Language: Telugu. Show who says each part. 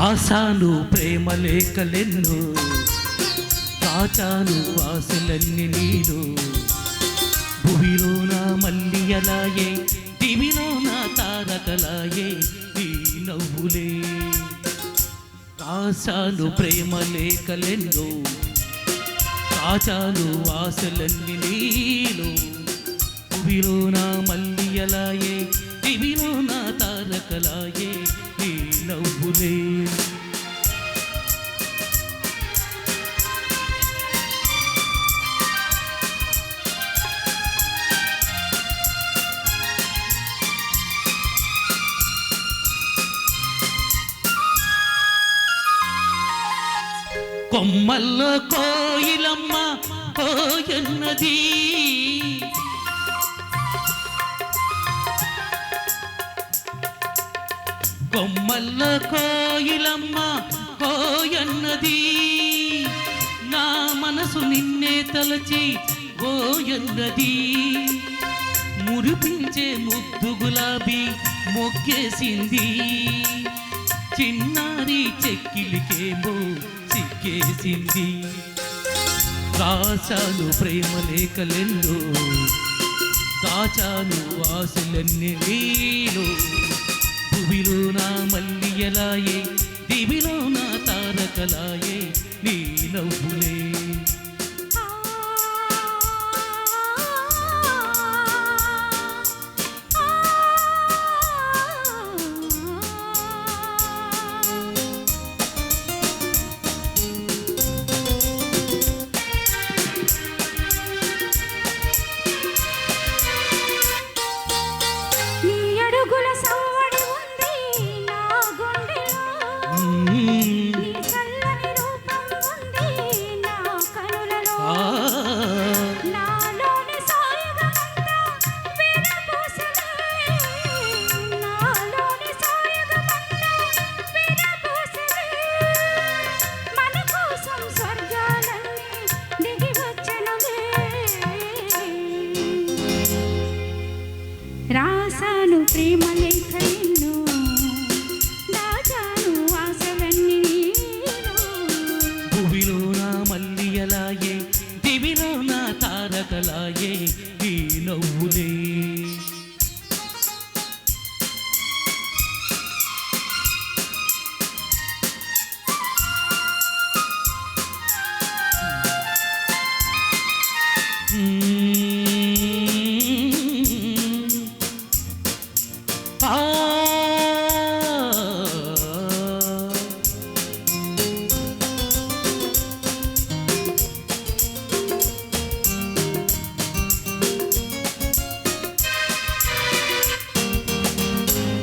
Speaker 1: రాసాను ప్రేమ లేఖలెన్ను కాచాను ఆశలన్నీ నీరు భూమిలో నా మల్లి అలాయే దివిలో నా తారకలాయే ఈ నవ్వులే. రాసాను ప్రేమ లేఖలెన్ను కాచాను ఆశలన్నీ నీరు భూమిలో నా మల్లి అలాయే దివిలో నా తారకలాయే ఈ నవ్వులే. కొమ్మల్లో కోయిలమ్మ కోయన్నది కొమ్మల్లో కోయిలమ్మ కోయన్నది నా మనసు నిన్నే తలచి ఓయన్నది మురిపించే ముద్దు గులాబీ మొక్కేసింది. చిన్నారి చెక్కిలికేమో సిగ్గేసింది రాశాను ప్రేమ లేఖలెన్నో దాచాను ఆశలన్నీ నీలో. భువిలో నా మల్లి ఎలాయే దివిలో నా తారకలాయే నీ నవ్వులే. ఎలాయే దివిలో నా తారకలాయే ఈ నవ్వులే.